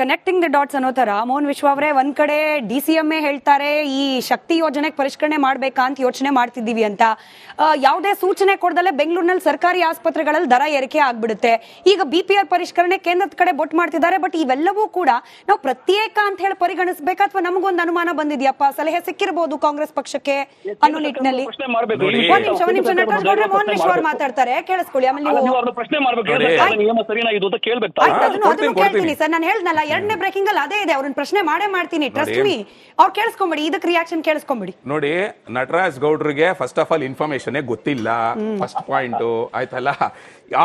Connecting the dots ಅನ್ನೋ ತರ ಮೋಹನ್ ವಿಶ್ವ ಅವರೇ ಒಂದ್ ಕಡೆ ಡಿ ಸಿ ಎಂ ಎ ಹೇಳ್ತಾರೆ ಈ ಶಕ್ತಿ ಯೋಜನೆಗೆ ಪರಿಷ್ಕರಣೆ ಮಾಡ್ಬೇಕಾ ಅಂತ ಯೋಚನೆ ಮಾಡ್ತಿದ್ದೀವಿ ಅಂತ. ಯಾವುದೇ ಸೂಚನೆ ಕೊಡದಲ್ಲೇ ಬೆಂಗಳೂರಿನಲ್ಲಿ ಸರ್ಕಾರಿ ಆಸ್ಪತ್ರೆಗಳಲ್ಲಿ ದರ ಏರಿಕೆ ಆಗ್ಬಿಡುತ್ತೆ. ಈಗ ಬಿ ಪಿ ಆರ್ ಪರಿಷ್ಕರಣೆ ಕೇಂದ್ರದ ಕಡೆ ಬೊಟ್ ಮಾಡ್ತಿದ್ದಾರೆ ಬಟ್ ಇವೆಲ್ಲವೂ ಕೂಡ ನಾವು ಪ್ರತ್ಯೇಕ ಅಂತ ಹೇಳಿ ಪರಿಗಣಿಸಬೇಕಾ ಅಥವಾ ನಮಗೊಂದು ಅನುಮಾನ ಬಂದಿದೆಯಪ್ಪ? ಸಲಹೆ ಸಿಕ್ಕಿರಬಹುದು ಕಾಂಗ್ರೆಸ್ ಪಕ್ಷಕ್ಕೆ ಅನ್ನೋ ನಿಟ್ಟಿನಲ್ಲಿ. ಪ್ರಶ್ನೆ ಮಾಡ್ಬೇಕು. ನೋಡಿ. ಒಂದ್ ನಿಮಿಷ ಒಂದ್ ನಿಮಿಷ ನಟರಾಜ್ ಮೋಹನ್ ವಿಶ್ವ ಅವ್ರು ಮಾತಾಡ್ತಾರೆ ಕೇಳಿಸ್ಕೊಳ್ಳಿ. ಆಮೇಲೆ ನೀವು. ಕೇಳ್ತೀನಿ ಸರ್. ನಾನು ಹೇಳ್ದಲ್ಲ ಎರಡನೇ ಬ್ರೇಕಿಂಗ್ ಅಲ್ಲಿ ಅದೇ ಇದೆ. ಅವ್ರನ್ನ ಪ್ರಶ್ನೆ ಮಾಡೇ ಮಾಡ್ತೀನಿ. ಟ್ರಸ್ಟ್ ಮೀ ಅವ್ರು ಕೇಳಿಸ್ಕೊಂಬಿಡಿ. ಇದಕ್ಕೆ ರಿಯಾಕ್ಷನ್ ಕೇಳಿಸ್ಕೊಂಬಿಡಿ. ನೋಡಿ ನಟರಾಜ್ ಗೌಡ್ರಿಗೆ ಫಸ್ಟ್ ಆಫ್ ಆಲ್ ಇನ್ಫಾರ್ಮೇಶನ್ ಗೊತ್ತಿಲ್ಲ. ಫಸ್ಟ್ ಪಾಯಿಂಟ್ ಆಯ್ತಲ್ಲ?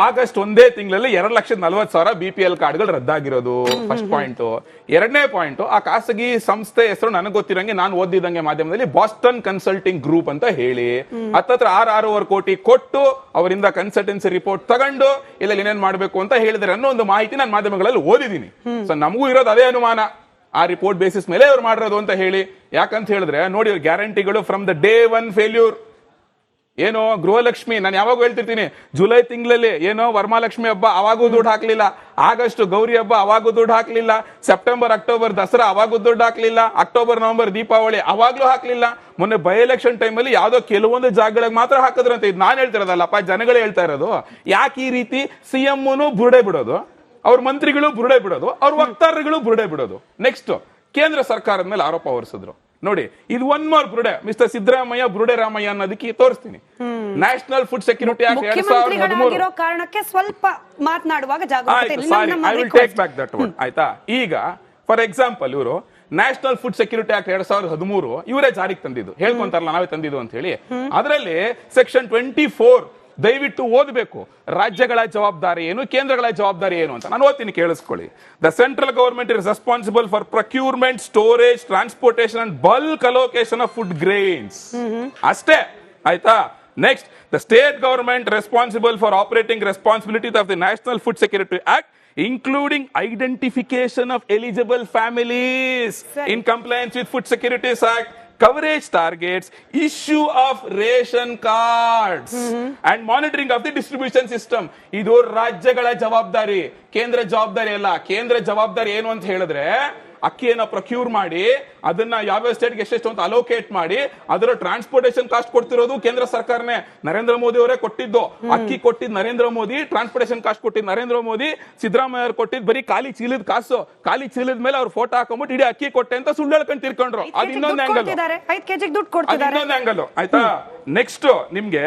ಆಗಸ್ಟ್ ಒಂದೇ ತಿಂಗಳಲ್ಲಿ ಎರಡ್ ಲಕ್ಷದ ನಲ್ವತ್ ಸಾವಿರ ಬಿ ಪಿ ಎಲ್ ಕಾರ್ಡ್ಗಳು ರದ್ದಾಗಿರೋದು. ಫಸ್ಟ್ ಪಾಯಿಂಟ್ ಎರಡನೇ ಪಾಯಿಂಟ್ ಆ ಖಾಸಗಿ ಸಂಸ್ಥೆ ಹೆಸರು ನನಗೆ ಗೊತ್ತಿರಂಗೆ ನಾನು ಓದಿದಂಗೆ ಮಾಧ್ಯಮದಲ್ಲಿ ಬಾಸ್ಟನ್ ಕನ್ಸಲ್ಟಿಂಗ್ ಗ್ರೂಪ್ ಅಂತ ಹೇಳಿ. ಹತ್ತತ್ರ ಆರ್ ಆರೂವರೆ ಕೋಟಿ ಕೊಟ್ಟು ಅವರಿಂದ ಕನ್ಸಲ್ಟೆನ್ಸಿ ರಿಪೋರ್ಟ್ ತಗೊಂಡು ಇಲ್ಲ ಏನೇನ್ ಮಾಡಬೇಕು ಅಂತ ಹೇಳಿದ್ರೆ ಅನ್ನೋ ಒಂದು ಮಾಹಿತಿ ನಾನು ಮಾಧ್ಯಮಗಳಲ್ಲಿ ಓದಿದ್ದೀನಿ. ಸೊ ನಮಗೂ ಇರೋದು ಅದೇ ಅನುಮಾನ. ಆ ರಿಪೋರ್ಟ್ ಬೇಸಿಸ್ ಮೇಲೆ ಅವ್ರು ಮಾಡಿರೋದು ಅಂತ ಹೇಳಿ. ಯಾಕಂತ ಹೇಳಿದ್ರೆ, ನೋಡಿ ಗ್ಯಾರಂಟಿಗಳು from the day one failure ಏನೋ ಗೃಹಲಕ್ಷ್ಮಿ, ನಾನು ಯಾವಾಗ ಹೇಳ್ತಿರ್ತೀನಿ, ಜುಲೈ ತಿಂಗಳಲ್ಲಿ ಏನೋ ವರ್ಮಾಲಕ್ಷ್ಮಿ ಹಬ್ಬ ಅವಾಗೂ ದುಡ್ಡು ಹಾಕ್ಲಿಲ್ಲ. ಆಗಸ್ಟ್ ಗೌರಿ ಹಬ್ಬ ಅವಾಗೂ ದುಡ್ಡು ಹಾಕ್ಲಿಲ್ಲ. ಸೆಪ್ಟೆಂಬರ್, ಅಕ್ಟೋಬರ್ ದಸರಾ ಅವಾಗೂ ದುಡ್ಡು ಹಾಕ್ಲಿಲ್ಲ. ಅಕ್ಟೋಬರ್, ನವೆಂಬರ್, ದೀಪಾವಳಿ ಅವಾಗ್ಲೂ ಹಾಕ್ಲಿಲ್ಲ. ಮೊನ್ನೆ ಬೈ ಎಲೆಕ್ಷನ್ ಟೈಮಲ್ಲಿ ಯಾವುದೋ ಕೆಲವೊಂದು ಜಾಗಗಳಿಗೆ ಮಾತ್ರ ಹಾಕಿದ್ರಂತೆ. ಇದು ನಾನು ಹೇಳ್ತಿರೋದಲ್ಲಪ್ಪ, ಜನಗಳೇ ಹೇಳ್ತಾ ಇರೋದು. ಯಾಕೆ ಈ ರೀತಿ ಸಿ ಎಮ್ನು ಬುರುಡೆ ಬಿಡೋದು? ಅವ್ರ ಮಂತ್ರಿಗಳು ಬುರುಡೆ ಬಿಡೋದು ಅವ್ರ ವಕ್ತಾರರುಗಳು ಬುರುಡೆ ಬಿಡೋದು. ನೆಕ್ಸ್ಟ್ ಕೇಂದ್ರ ಸರ್ಕಾರದ ಮೇಲೆ ಆರೋಪ ಹೊರಿಸಿದ್ರು. ನೋಡಿ ಇದು ಒನ್ ಮೋರ್ ಬುರುಡೆ ಮಿಸ್ಟರ್ ಸಿದ್ದರಾಮಯ್ಯ ಬುರುಡೆ ರಾಮಯ್ಯ ಅನ್ನೋದಕ್ಕೆ ತೋರಿಸ್ತೀನಿ. ನ್ಯಾಷನಲ್ ಫುಡ್ ಸೆಕ್ಯೂರಿಟಿ ಆಕ್ಟ್ ಎರಡ್ ಸಾವಿರದ ಹದಿಮೂರು. ಕಾರಣಕ್ಕೆ ಸ್ವಲ್ಪ ಮಾತನಾಡುವಾಗ ಆಯ್ತಾ ಈಗ ಫಾರ್ ಎಕ್ಸಾಂಪಲ್ ಇವರು ನ್ಯಾಷನಲ್ ಫುಡ್ ಸೆಕ್ಯೂರಿಟಿ ಆಕ್ಟ್ ಎರಡ್ ಸಾವಿರದ ಹದಿಮೂರು ಇವರೇ ಜಾರಿಗೆ ತಂದಿದ್ದು. ಹೇಳ್ಕೊಂತಾರಲ್ಲ ನಾವೇ ತಂದಿದ್ದು ಅಂತ ಹೇಳಿ. ಅದರಲ್ಲಿ ಸೆಕ್ಷನ್ ಟ್ವೆಂಟಿ ಫೋರ್ ದಯವಿಟ್ಟು ಓದಬೇಕು. ರಾಜ್ಯಗಳ ಜವಾಬ್ದಾರಿ ಏನು ಕೇಂದ್ರಗಳ ಜವಾಬ್ದಾರಿ ಏನು ಅಂತ. ನಾನು ಓದ್ತೀನಿ ಕೇಳಿಸ್ಕೊಳ್ಳಿ. The central government is responsible for procurement storage transportation and bulk allocation of food grains ಅಷ್ಟೇ ಆಯ್ತಾ? Next the state government responsible for operating responsibility of the national food security act including identification of eligible families in compliance with food securities act coverage targets issue of ration cards and monitoring of the distribution system ಇದು ರಾಜ್ಯಗಳ ಜವಾಬ್ದಾರಿ. ಕೇಂದ್ರ ಜವಾಬ್ದಾರಿ ಅಲ್ಲ. ಕೇಂದ್ರ ಜವಾಬ್ದಾರಿ ಏನು ಅಂತ ಹೇಳಿದ್ರೆ ಅಕ್ಕಿಯನ್ನ ಪ್ರೊಕ್ಯೂರ್ ಮಾಡಿ ಅದನ್ನ ಯಾವ್ಯಾವ ಸ್ಟೇಟ್ಗೆ ಎಷ್ಟೆಷ್ಟು ಅಂತ ಅಲೋಕೇಟ್ ಮಾಡಿ ಅದರ ಟ್ರಾನ್ಸ್ಪೋರ್ಟೇಷನ್ ಕಾಸ್ಟ್ ಕೊಡ್ತಿರೋದು ಕೇಂದ್ರ ಸರ್ಕಾರನೇ. ನರೇಂದ್ರ ಮೋದಿ ಅವರೇ ಕೊಟ್ಟಿದ್ದು. ಅಕ್ಕಿ ಕೊಟ್ಟಿದ್ ನರೇಂದ್ರ ಮೋದಿ ಟ್ರಾನ್ಸ್ಪೋರ್ಟೇಷನ್ ಕಾಸ್ಟ್ ಕೊಟ್ಟಿದ್ ನರೇಂದ್ರ ಮೋದಿ ಸಿದ್ದರಾಮಯ್ಯ ಅವ್ರು ಕೊಟ್ಟಿದ್ ಬರೀ ಖಾಲಿ ಚೀಲದ ಕಾಸು. ಖಾಲಿ ಚೀಲದ ಮೇಲೆ ಅವ್ರು ಫೋಟೋ ಹಾಕೊಂಡ್ಬಿಟ್ಟು ಇಡೀ ಅಕ್ಕಿ ಕೊಟ್ಟೆ ಅಂತ ಸುಳ್ಳು ಹೇಳ್ಕೊಂಡು ತಿರ್ಕೊಂಡ್ರು. ಅದು ಇನ್ನೊಂದು ಆಂಗಲ್ ಇನ್ನೊಂದು ಆಂಗಲ್ ಆಯ್ತಾ? ನೆಕ್ಸ್ಟ್ ನಿಮ್ಗೆ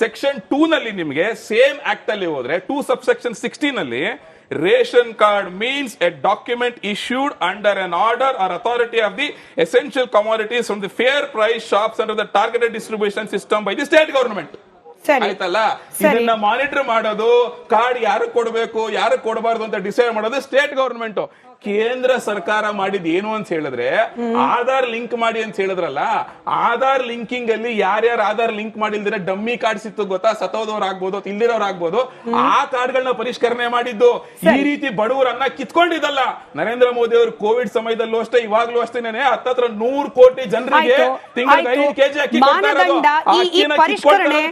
ಸೆಕ್ಷನ್ ಟೂ ನಲ್ಲಿ ನಿಮ್ಗೆ ಸೇಮ್ ಆಕ್ಟ್ ಅಲ್ಲಿ ಹೋದ್ರೆ ಟೂ ಸಬ್ ಸೆಕ್ಷನ್ ಸಿಕ್ಸ್ಟೀನ್ ಅಲ್ಲಿ ration card means a document issued under an order or authority of the essential commodities from the fair price shops under the targeted distribution system by the state government. ಆಯ್ತಲ್ಲ. ಇದನ್ನ monitor ಮಾಡೋದು card ಯಾರು ಕೊಡಬೇಕು ಯಾರು ಕೊಡಬಾರ್ದು ಅಂತ decide ಮಾಡೋದು state government ಕೇಂದ್ರ ಸರ್ಕಾರ ಮಾಡಿದ ಏನು ಅಂತ ಹೇಳಿದ್ರೆ ಆಧಾರ್ ಲಿಂಕ್ ಮಾಡಿ ಅಂತ ಹೇಳಿದ್ರಲ್ಲ ಆಧಾರ್ ಲಿಂಕಿಂಗ್ ಅಲ್ಲಿ ಯಾರ್ಯಾರು ಆಧಾರ್ ಲಿಂಕ್ ಮಾಡಿಲ್ದಿರ ಡಮ್ಮಿ ಕಾರ್ಡ್ ಸಿತ್ತು ಗೊತ್ತಾ? ಸತೋದವ್ರ ಆಗ್ಬೋದು ಇಲ್ದಿರೋರು ಆಗ್ಬೋದು. ಆ ಕಾರ್ಡ್ಗಳನ್ನ ಪರಿಷ್ಕರಣೆ ಮಾಡಿದ್ದು. ಈ ರೀತಿ ಬಡವರನ್ನ ಕಿತ್ಕೊಂಡಿದ್ದಲ್ಲ. ನರೇಂದ್ರ ಮೋದಿ ಅವರು ಕೋವಿಡ್ ಸಮಯದಲ್ಲೂ ಅಷ್ಟೇ ಇವಾಗ್ಲೂ ಅಷ್ಟೇನೆ ಹತ್ತತ್ರ ನೂರ್ ಕೋಟಿ ಜನರಿಗೆ ತಿಂಗಳಿಗೆ ಐದು ಕೆಜಿ ಅಕ್ಕಿ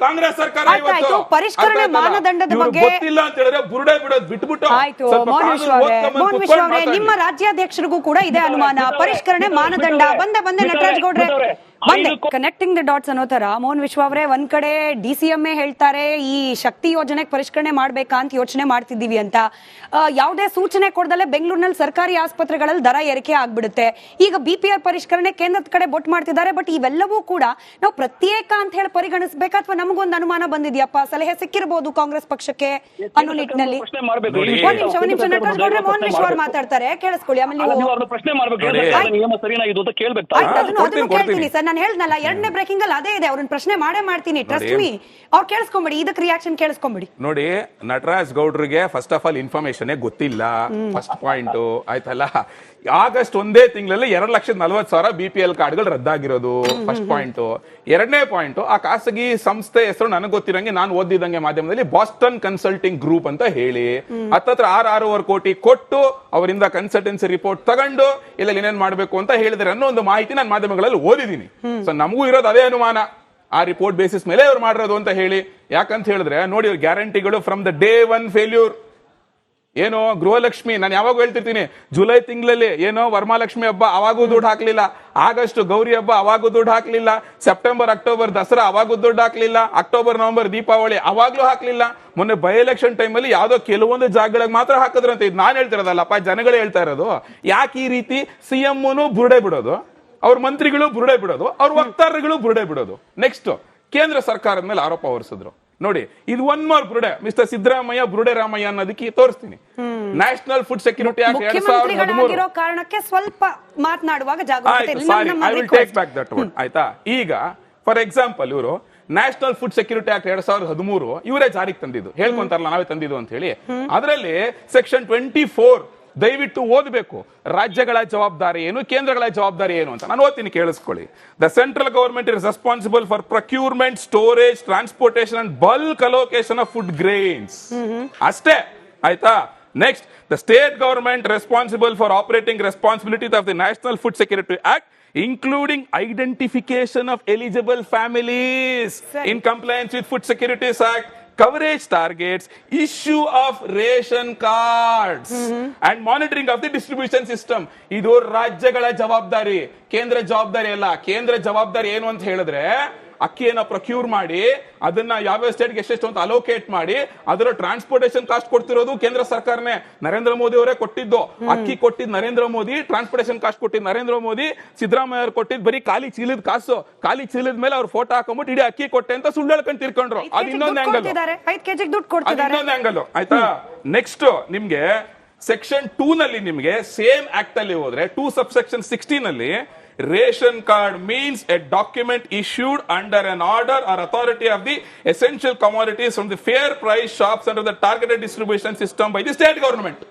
ಕಾಂಗ್ರೆಸ್ ಸರ್ಕಾರ ಪರಿಷ್ಕರಣೆ ಮಾನದಂಡದ ಬಗ್ಗೆ- ಗೊತ್ತಿಲ್ಲ ಅಂತ ಹೇಳಿದ್ರೆ ಬುರುಡೆ ಬಿಡೋದು ಬಿಟ್ಬಿಟ್ಟು ನಿಮ್ಮ. ರಾಜ್ಯಾಧ್ಯಕ್ಷರಿಗೂ ಕೂಡ ಇದೆ ಅನುಮಾನ. ಪರಿಷ್ಕರಣೆ ಮಾನದಂಡ. ಬಂದೆ ಬಂದೆ ನಟರಾಜ್ ಗೌಡ್ರೆ. ಕನೆಕ್ಟಿಂಗ್ ದ ಡಾಟ್ಸ್ ಅನ್ನೋ ತರ ಮೋಹನ್ ವಿಶ್ವ ಅವರೇ ಒಂದ್ ಕಡೆ ಡಿ ಸಿ ಎಂ ಎ ಹೇಳ್ತಾರೆ ಈ ಶಕ್ತಿ ಯೋಜನೆ ಪರಿಷ್ಕರಣೆ ಮಾಡ್ಬೇಕಾ ಅಂತ ಯೋಚನೆ ಮಾಡ್ತಿದ್ದೀವಿ ಅಂತ. ಯಾವುದೇ ಸೂಚನೆ ಕೊಡದಲ್ಲೇ ಬೆಂಗಳೂರಿನಲ್ಲಿ ಸರ್ಕಾರಿ ಆಸ್ಪತ್ರೆಗಳಲ್ಲಿ ದರ ಏರಿಕೆ ಆಗ್ಬಿಡುತ್ತೆ. ಈಗ ಬಿ ಪಿ ಆರ್ ಪರಿಷ್ಕರಣೆ ಕೇಂದ್ರದ ಕಡೆ ಬೊಟ್ ಮಾಡ್ತಿದ್ದಾರೆ ಬಟ್ ಇವೆಲ್ಲವೂ ಕೂಡ ನಾವು ಪ್ರತ್ಯೇಕ ಅಂತ ಹೇಳಿ ಪರಿಗಣಿಸ್ಬೇಕಾ ಅಥವಾ ನಮಗೊಂದು ಅನುಮಾನ ಬಂದಿದೆಯಪ್ಪ? ಸಲಹೆ ಸಿಕ್ಕಿರಬಹುದು ಕಾಂಗ್ರೆಸ್ ಪಕ್ಷಕ್ಕೆ ಅನ್ನೋ ನಿಟ್ಟಿನಲ್ಲಿ. ಪ್ರಶ್ನೆ ಮಾಡ್ಬೇಕು. ನೋಡಿ. ಒಂದ್ ನಿಮಿಷ ಒಂದ್ ನಿಮಿಷ ನಟರಾಜ್ ಮೋಹನ್ ವಿಶ್ವ ಅವ್ರು ಮಾತಾಡ್ತಾರೆ ಕೇಳಿಸ್ಕೊಳ್ಳಿ. ಆಮೇಲೆ ನೀವು ಪ್ರಶ್ನೆ ಮಾಡ್ಬೇಕು. ಕೇಳ್ತೀನಿ ಸರ್ ನಾನು ಹೇಳ್ದಲ್ಲ ಎರಡನೇ ಬ್ರೇಕಿಂಗ್ ಅಲ್ಲಿ ಅದೇ ಇದೆ. ಅವ್ರನ್ನ ಪ್ರಶ್ನೆ ಮಾಡೇ ಮಾಡ್ತೀನಿ. ಟ್ರಸ್ಟ್ ಮೀ ಅವ್ರು ಕೇಳಿಸ್ಕೊಂಬಿಡಿ. ಇದಕ್ಕೆ ರಿಯಾಕ್ಷನ್ ಕೇಳಿಸ್ಕೊಂಬಿಡಿ. ನೋಡಿ ನಟರಾಜ್ ಗೌಡ್ರಿಗೆ ಫಸ್ಟ್ ಆಫ್ ಆಲ್ ಇನ್ಫಾರ್ಮೇಶನ್ ಗೊತ್ತಿಲ್ಲ. ಫಸ್ಟ್ ಪಾಯಿಂಟ್ ಆಯ್ತಲ್ಲ? ಆಗಸ್ಟ್ ಒಂದೇ ತಿಂಗಳಲ್ಲಿ ಎರಡ್ ಲಕ್ಷದ ನಲ್ವತ್ತು ಸಾವಿರ ಬಿ ಪಿ ಎಲ್ ಕಾರ್ಡ್ಗಳು ರದ್ದಾಗಿರೋದು. ಫಸ್ಟ್ ಪಾಯಿಂಟ್ ಎರಡನೇ ಪಾಯಿಂಟ್ ಆ ಖಾಸಗಿ ಸಂಸ್ಥೆ ಹೆಸರು ನನಗೆ ಗೊತ್ತಿರಂಗೆ ನಾನು ಓದಿದಂಗೆ ಮಾಧ್ಯಮದಲ್ಲಿ ಬಾಸ್ಟನ್ ಕನ್ಸಲ್ಟಿಂಗ್ ಗ್ರೂಪ್ ಅಂತ ಹೇಳಿ. ಹತ್ತತ್ರ ಆರ್ ಆರೂವರೆ ಕೋಟಿ ಕೊಟ್ಟು ಅವರಿಂದ ಕನ್ಸಲ್ಟೆನ್ಸಿ ರಿಪೋರ್ಟ್ ತಗೊಂಡು ಇಲ್ಲ ಏನೇನ್ ಮಾಡಬೇಕು ಅಂತ ಹೇಳಿದ್ರೆ ಅನ್ನೋ ಒಂದು ಮಾಹಿತಿ ನಾನು ಮಾಧ್ಯಮಗಳಲ್ಲಿ ಓದಿದ್ದೀನಿ. ಸೊ ನಮಗೂ ಇರೋದು ಅದೇ ಅನುಮಾನ. ಆ ರಿಪೋರ್ಟ್ ಬೇಸಿಸ್ ಮೇಲೆ ಅವ್ರು ಮಾಡಿರೋದು ಅಂತ ಹೇಳಿ. ಯಾಕಂತ ಹೇಳಿದ್ರೆ, ನೋಡಿ ಅವ್ರ ಗ್ಯಾರಂಟಿಗಳು from the day one failure ಏನೋ ಗೃಹಲಕ್ಷ್ಮಿ, ನಾನು ಯಾವಾಗ ಹೇಳ್ತಿರ್ತೀನಿ, ಜುಲೈ ತಿಂಗಳಲ್ಲಿ ಏನೋ ವರಮಹಾಲಕ್ಷ್ಮಿ ಹಬ್ಬ ಅವಾಗೂ ದುಡ್ಡು ಹಾಕ್ಲಿಲ್ಲ. ಆಗಸ್ಟ್ ಗೌರಿ ಹಬ್ಬ ಅವಾಗೂ ದುಡ್ಡು ಹಾಕ್ಲಿಲ್ಲ. ಸೆಪ್ಟೆಂಬರ್, ಅಕ್ಟೋಬರ್ ದಸರಾ ಅವಾಗೂ ದುಡ್ಡು ಹಾಕ್ಲಿಲ್ಲ. ಅಕ್ಟೋಬರ್, ನವೆಂಬರ್, ದೀಪಾವಳಿ ಅವಾಗ್ಲೂ ಹಾಕ್ಲಿಲ್ಲ. ಮೊನ್ನೆ ಬೈ ಎಲೆಕ್ಷನ್ ಟೈಮಲ್ಲಿ ಯಾವ್ದೋ ಕೆಲವೊಂದು ಜಾಗಗಳಿಗೆ ಮಾತ್ರ ಹಾಕಿದ್ರಂತ. ಇದು ನಾನು ಹೇಳ್ತಿರೋದಲ್ಲಪ್ಪ, ಜನಗಳೇ ಹೇಳ್ತಾ ಇರೋದು. ಯಾಕೆ ಈ ರೀತಿ ಸಿ ಎಮ್ನು ಬುರುಡೆ ಬಿಡೋದು? ಅವ್ರ ಮಂತ್ರಿಗಳು ಬುರುಡೆ ಬಿಡೋದು ಅವ್ರ ವಕ್ತಾರಗಳು ಬುರುಡೆ ಬಿಡೋದು. ನೆಕ್ಸ್ಟ್ ಕೇಂದ್ರ ಸರ್ಕಾರದ ಮೇಲೆ ಆರೋಪ ಹೊರಿಸಿದ್ರು. ನೋಡಿ ಇದು ಒನ್ ಮೋರ್ ಬುರುಡೆ ಮಿಸ್ಟರ್ ಸಿದ್ದರಾಮಯ್ಯ ಬುರುಡೆ ರಾಮಯ್ಯ ಅನ್ನೋದಕ್ಕೆ ತೋರಿಸ್ತೀನಿ. ನ್ಯಾಷನಲ್ ಫುಡ್ ಸೆಕ್ಯೂರಿಟಿ ಆಕ್ಟ್ ಎರಡ್ ಸಾವಿರದ ಹದಿಮೂರು. ಕಾರಣಕ್ಕೆ ಸ್ವಲ್ಪ ಮಾತನಾಡುವಾಗ ಜಾಗರೂಕತೆ ಆಯ್ತು sorry I will take back that word ಆಯ್ತಾ? ಈಗ ಫಾರ್ ಎಕ್ಸಾಂಪಲ್ ಇವರು ನ್ಯಾಷನಲ್ ಫುಡ್ ಸೆಕ್ಯೂರಿಟಿ ಆಕ್ಟ್ ಎರಡ್ ಸಾವಿರದ ಹದಿಮೂರು ಇವರೇ ಜಾರಿಗೆ ತಂದಿದ್ದು. ಹೇಳ್ಕೊಂತಾರಲ್ಲ ನಾವೇ ತಂದಿದ್ದು ಅಂತ ಹೇಳಿ. ಅದರಲ್ಲಿ ಸೆಕ್ಷನ್ ಟ್ವೆಂಟಿ ಫೋರ್ ದಯವಿಟ್ಟು ಓದಬೇಕು. ರಾಜ್ಯಗಳ ಜವಾಬ್ದಾರಿ ಏನು ಕೇಂದ್ರಗಳ ಜವಾಬ್ದಾರಿ ಏನು ಅಂತ. ನಾನು ಓದ್ತೀನಿ ಕೇಳಿಸ್ಕೊಳ್ಳಿ. The central government is responsible for procurement storage transportation and bulk allocation of food grains ಅಷ್ಟೇ ಆಯ್ತಾ? Next the state government responsible for operating responsibility of the national food security act including identification of eligible families in compliance with food securities Act, coverage targets issue of ration cards and monitoring of the distribution system ಇದು ರಾಜ್ಯಗಳ ಜವಾಬ್ದಾರಿ. ಕೇಂದ್ರ ಜವಾಬ್ದಾರಿ ಅಲ್ಲ. ಕೇಂದ್ರ ಜವಾಬ್ದಾರಿ ಏನು ಅಂತ ಹೇಳಿದ್ರೆ ಅಕ್ಕಿಯನ್ನ ಪ್ರೊಕ್ಯೂರ್ ಮಾಡಿ ಅದನ್ನ ಯಾವ್ಯಾವ ಸ್ಟೇಟ್ಗೆ ಎಷ್ಟೆಷ್ಟು ಅಂತ ಅಲೋಕೇಟ್ ಮಾಡಿ ಅದರ ಟ್ರಾನ್ಸ್ಪೋರ್ಟೇಷನ್ ಕಾಸ್ಟ್ ಕೊಡ್ತಿರೋದು ಕೇಂದ್ರ ಸರ್ಕಾರನೇ. ನರೇಂದ್ರ ಮೋದಿ ಅವರೇ ಕೊಟ್ಟಿದ್ದು. ಅಕ್ಕಿ ಕೊಟ್ಟಿದ್ದು ನರೇಂದ್ರ ಮೋದಿ ಟ್ರಾನ್ಸ್ಪೋರ್ಟೇಷನ್ ಕಾಸ್ಟ್ ಕೊಟ್ಟಿದ್ದು ನರೇಂದ್ರ ಮೋದಿ ಸಿದ್ದರಾಮಯ್ಯ ಅವ್ರು ಕೊಟ್ಟಿದ್ದು ಬರೀ ಖಾಲಿ ಚೀಲದ ಕಾಸು. ಖಾಲಿ ಚೀಲದ ಮೇಲೆ ಅವ್ರು ಫೋಟೋ ಹಾಕೊಂಡ್ಬಿಟ್ಟು ಇಡೀ ಅಕ್ಕಿ ಕೊಟ್ಟೆ ಅಂತ ಸುಳ್ಳು ಹೇಳ್ಕೊಂಡು ತಿರ್ಕೊಂಡ್ರು. ಅದು ಇನ್ನೊಂದು ಆಂಗಲ್ ಅದು ಇನ್ನೊಂದು ಆಂಗಲ್ ಆಯ್ತಾ? ನೆಕ್ಸ್ಟ್ ನಿಮ್ಗೆ ಸೆಕ್ಷನ್ ಟೂ ನಲ್ಲಿ ನಿಮ್ಗೆ ಸೇಮ್ ಆಕ್ಟ್ ಅಲ್ಲಿ ಹೋದ್ರೆ ಟೂ ಸಬ್ ಸೆಕ್ಷನ್ ಸಿಕ್ಸ್ಟೀನ್ ಅಲ್ಲಿ ration card means a document issued under an order or authority of the essential commodities from the fair price shops under the targeted distribution system by the state government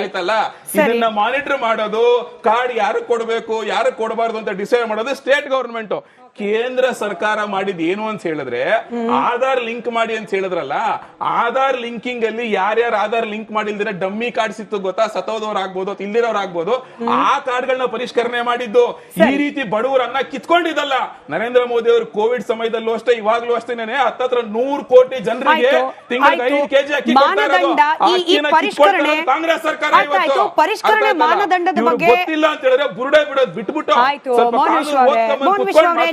ಆಯ್ತಲ್ಲ? ಇದನ್ನ monitor ಮಾಡೋದು card ಯಾರು ಕೊಡಬೇಕು ಯಾರು ಕೊಡಬಾರ್ದು ಅಂತ decide ಮಾಡೋದು state government ಕೇಂದ್ರ ಸರ್ಕಾರ ಮಾಡಿದ ಏನು ಅಂತ ಹೇಳಿದ್ರೆ ಆಧಾರ್ ಲಿಂಕ್ ಮಾಡಿ ಅಂತ ಹೇಳಿದ್ರಲ್ಲ ಆಧಾರ್ ಲಿಂಕಿಂಗ್ ಅಲ್ಲಿ ಯಾರ್ಯಾರು ಆಧಾರ್ ಲಿಂಕ್ ಮಾಡಿಲ್ದಿರ ಡಮ್ಮಿ ಕಾರ್ಡ್ ಸಿಕ್ತು ಗೊತ್ತಾ? ಸತೋದವ್ರ ಆಗ್ಬೋದು ಇಲ್ದಿರೋರ್ ಆಗ್ಬೋದು. ಆ ಕಾರ್ಡ್ಗಳನ್ನ ಪರಿಷ್ಕರಣೆ ಮಾಡಿದ್ದು. ಈ ರೀತಿ ಬಡವರನ್ನ ಕಿತ್ಕೊಂಡಿದ್ದಲ್ಲ. ನರೇಂದ್ರ ಮೋದಿ ಅವರು ಕೋವಿಡ್ ಸಮಯದಲ್ಲೂ ಅಷ್ಟೇ ಇವಾಗ್ಲೂ ಅಷ್ಟೇನೆ ಹತ್ತತ್ರ ನೂರ್ ಕೋಟಿ ಜನರಿಗೆ ತಿಂಗಳಿಗೆ. ಐದು ಕೆಜಿ ಅಕ್ಕಿ ಕಾಂಗ್ರೆಸ್ ಸರ್ಕಾರ. ಪರಿಷ್ಕರಣೆ ಮಾನದಂಡದ ಬಗ್ಗೆ- ಗೊತ್ತಿಲ್ಲ ಅಂತ ಹೇಳಿದ್ರೆ ಬುರುಡೆ ಬಿಡೋದು ಬಿಟ್ಬಿಟ್ಟು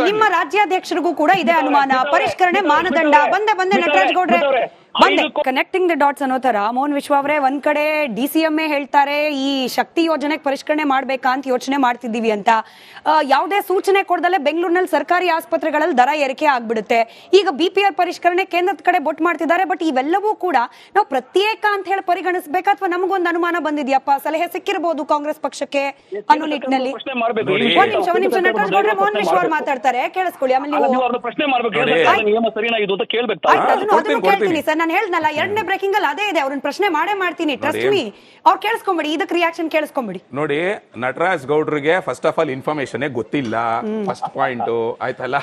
ನಿಮ್ಮ ರಾಜ್ಯಾಧ್ಯಕ್ಷರಿಗೂ ಕೂಡ ಇದೆ ಅನುಮಾನ. ಪರಿಷ್ಕರಣೆ ಮಾನದಂಡ. ಬಂದೆ ಬಂದೆ ನಟರಾಜ್ ಗೌಡ್ರೆ. ಕನೆಕ್ಟಿಂಗ್ ದ ಡಾಟ್ಸ್ ಅನ್ನೋ ತರ ಮೋಹನ್ ವಿಶ್ವ ಅವರೇ ಒಂದ್ ಕಡೆ ಡಿ ಸಿ ಎಂ ಎ ಹೇಳ್ತಾರೆ ಈ ಶಕ್ತಿ ಯೋಜನೆ ಪರಿಷ್ಕರಣೆ ಮಾಡ್ಬೇಕಾ ಅಂತ ಯೋಚನೆ ಮಾಡ್ತಿದ್ದೀವಿ ಅಂತ. ಯಾವುದೇ ಸೂಚನೆ ಕೊಡದಲ್ಲೇ ಬೆಂಗಳೂರಿನಲ್ಲಿ ಸರ್ಕಾರಿ ಆಸ್ಪತ್ರೆಗಳಲ್ಲಿ ದರ ಏರಿಕೆ ಆಗ್ಬಿಡುತ್ತೆ. ಈಗ ಬಿ ಪಿ ಆರ್ ಪರಿಷ್ಕರಣೆ ಕೇಂದ್ರದ ಕಡೆ ಬೊಟ್ ಮಾಡ್ತಿದ್ದಾರೆ ಬಟ್ ಇವೆಲ್ಲವೂ ಕೂಡ ನಾವು ಪ್ರತ್ಯೇಕ ಅಂತ ಹೇಳಿ ಪರಿಗಣಿಸ್ಬೇಕಾ ಅಥವಾ ನಮಗೊಂದು ಅನುಮಾನ ಬಂದಿದೆಯಪ್ಪ? ಸಲಹೆ ಸಿಕ್ಕಿರಬಹುದು ಕಾಂಗ್ರೆಸ್ ಪಕ್ಷಕ್ಕೆ ಅನ್ನೋ ನಿಟ್ಟಿನಲ್ಲಿ. ಪ್ರಶ್ನೆ ಮಾಡ್ಬೇಕು. ನೋಡಿ. ಒಂದ್ ನಿಮಿಷ ಒಂದ್ ನಿಮಿಷ ನಟರಾಜ್ ಮೋಹನ್ ವಿಶ್ವ ಅವ್ರು ಮಾತಾಡ್ತಾರೆ. ಕೇಳಿಸ್ಕೊಳ್ಳಿ ಆಮೇಲೆ ನೀವು ಪ್ರಶ್ನೆ ಮಾಡ್ಬೇಕು. ನಿಯಮ ಸರಿನಾ ಇದು ಅಂತ ಕೇಳ್ಬೇಕು ನಾನು ಆಯ್ತು, ಅದನ್ನು ಕೊಡ್ತೀನಿ, ಕೇಳ್ತೀನಿ ಸರ್ ನಾನು ಹೇಳ್ದಲ್ಲ ಎರಡನೇ ಬ್ರೇಕಿಂಗ್ ಅಲ್ಲಿ ಅದೇ ಇದೆ. ಅವ್ರನ್ನ ಪ್ರಶ್ನೆ ಮಾಡೇ ಮಾಡ್ತೀನಿ. ಟ್ರಸ್ಟ್ ಮೀ ಅವ್ರು ಕೇಳಿಸ್ಕೊಂಬಿಡಿ ಇದಕ್ಕೆ ರಿಯಾಕ್ಷನ್ ಕೇಳಿಸ್ಕೊಂಬಿಡಿ. ನೋಡಿ ನಟರಾಜ್ ಗೌಡ್ರಿಗೆ ಫಸ್ಟ್ ಆಫ್ ಆಲ್ ಇನ್ಫಾರ್ಮೇಶನ್ ಗೊತ್ತಿಲ್ಲ. ಫಸ್ಟ್ ಪಾಯಿಂಟ್ ಆಯ್ತಲ್ಲ?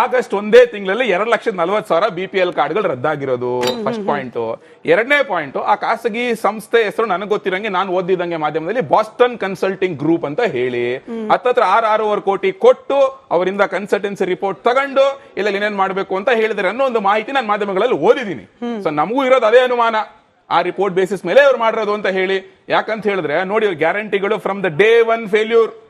ಆಗಸ್ಟ್ ಒಂದೇ ತಿಂಗಳಲ್ಲಿ ಎರಡ್ ಲಕ್ಷದ ನಲ್ವತ್ತು ಸಾವಿರ ಬಿ ಪಿ ಎಲ್ ಕಾರ್ಡ್ಗಳು ರದ್ದಾಗಿರೋದು. ಫಸ್ಟ್ ಪಾಯಿಂಟ್ ಎರಡನೇ ಪಾಯಿಂಟ್ ಆ ಖಾಸಗಿ ಸಂಸ್ಥೆ ಹೆಸರು ನನಗೆ ಗೊತ್ತಿರಂಗೆ ನಾನು ಓದಿದಂಗೆ ಮಾಧ್ಯಮದಲ್ಲಿ ಬಾಸ್ಟನ್ ಕನ್ಸಲ್ಟಿಂಗ್ ಗ್ರೂಪ್ ಅಂತ ಹೇಳಿ. ಹತ್ತತ್ರ ಆರ್ ಆರೂವರೆ ಕೋಟಿ ಕೊಟ್ಟು ಅವರಿಂದ ಕನ್ಸಲ್ಟೆನ್ಸಿ ರಿಪೋರ್ಟ್ ತಗೊಂಡು ಇಲ್ಲ ಏನೇನ್ ಮಾಡಬೇಕು ಅಂತ ಹೇಳಿದ್ರೆ ಅನ್ನೋ ಒಂದು ಮಾಹಿತಿ ನಾನು ಮಾಧ್ಯಮಗಳಲ್ಲಿ ಓದಿದ್ದೀನಿ. ಸೊ ನಮಗೂ ಇರೋದು ಅದೇ ಅನುಮಾನ. ಆ ರಿಪೋರ್ಟ್ ಬೇಸಿಸ್ ಮೇಲೆ ಅವ್ರು ಮಾಡಿರೋದು ಅಂತ ಹೇಳಿ. ಯಾಕಂತ ಹೇಳಿದ್ರೆ, ನೋಡಿ ಗ್ಯಾರಂಟಿಗಳು from the day one failure